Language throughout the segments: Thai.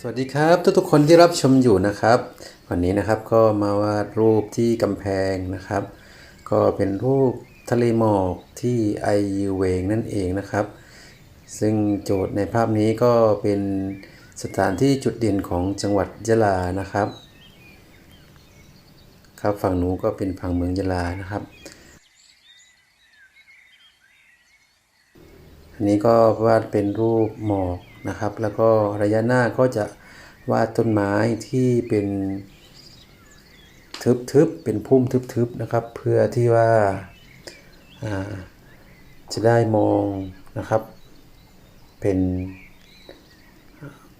สวัสดีครับทุกๆคนที่รับชมอยู่นะครับ วันนี้นะครับก็มาวาดรูปที่กำแพงนะครับ ก็เป็นรูปทะเลหมอกที่ไอยูเวงนั่นเองนะครับ ซึ่งโจทย์ในภาพนี้ก็เป็นสถานที่จุดเด่นของจังหวัดยะลานะครับ ครับฝั่งหนูก็เป็นผังเมืองยะลานะครับอันนี้ก็วาดเป็นรูปหมอก นะครับ แล้วก็ระยะหน้าก็จะวาดต้นไม้ที่เป็นทึบๆ เป็นพุ่มทึบๆนะครับ เพื่อที่ว่าาจะได้มองนะครับ เป็น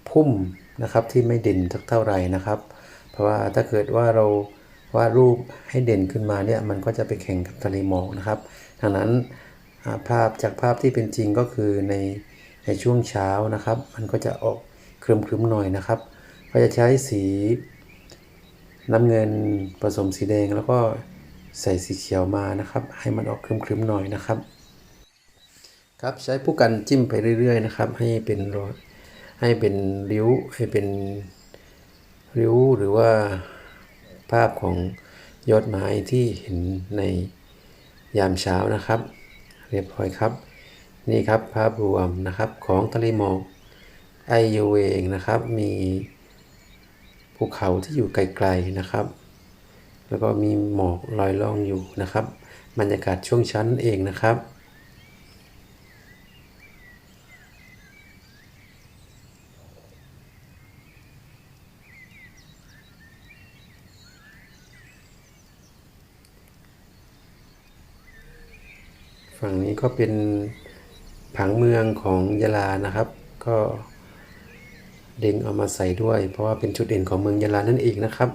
พุ่มนะครับที่ไม่เด่นสักเท่าไหร่นะครับ เพราะว่าถ้าเกิดว่าเราวาดรูปให้เด่นขึ้นมาเนี่ยมันก็จะไปแข่งกับทะเลหมอกนะครับดังนั้นาภาพจากภาพที่เป็นจริงก็คือใน ในช่วงเช้านะครับ มันก็จะออกครึมๆหน่อยนะครับ ก็จะใช้สีน้ำเงินผสมสีแดงแล้วก็ใส่สีเขียวมานะครับ ให้มันออกครึมๆหน่อยนะครับ ครับใช้ผู้กันจิ้มไปเรื่อย ๆ นะครับ ให้เป็นรอยให้เป็นริ้วให้เป็นริ้วหรือว่าภาพของยอดไม้ที่เห็นในยามเช้านะครับ เรียบร้อยครับ นี่ครับภาพรวมนะครับของทะเลหมอกไอยูเองนะครับมีภูเขาที่อยู่ไกลๆนะครับ แล้วก็มีหมอกลอยล่องอยู่นะครับบรรยากาศช่วงชั้นนเองนะครับฝั่งนี้ก็เป็น ผังเมืองของยะลานะครับ ก็เด่งเอามาใส่ด้วย เพราะว่าเป็นจุดเด่นของเมืองยะลานั่นเองนะครับ